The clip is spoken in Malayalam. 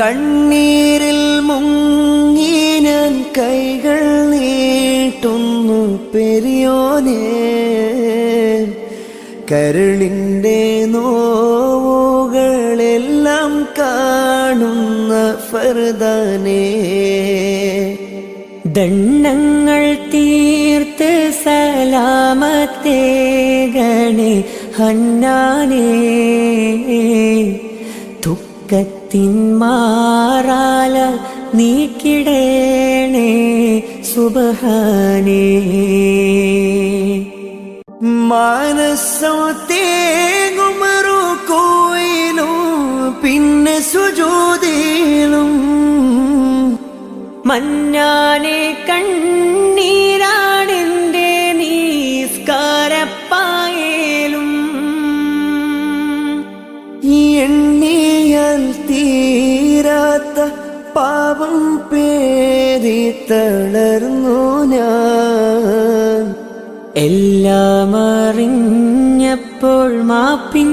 കണ്ണീരിൽ മുങ്ങി ഞാൻ കൈകൾ നീട്ടുന്നു പെരിയോനേ. കരുളിന്റെ നോവുകളെല്ലാം കാണുന്ന ഫർദാനേ. ദണ്ണങ്ങൾ തീർത്ത് സലാമത്തേകണേ ഹന്നാനേ. ദുഃഖത്തിൻ മാറാല നീക്കിടേണേ സുബഹാനേ. മനസ്സോ തേങ്ങുമറു കോയിലും പിന്നെ സുജോതിയിലും മഞ്ഞാനെ കണ്ണീരാണെന്റെ നീസ്കാരപ്പായേലും. എണ്ണിയാൽ പാപം പേരി തളർന്നു ഞാൻ. എല്ലാം അറിഞ്ഞപ്പോൾ മാപ്പിന്നാലെ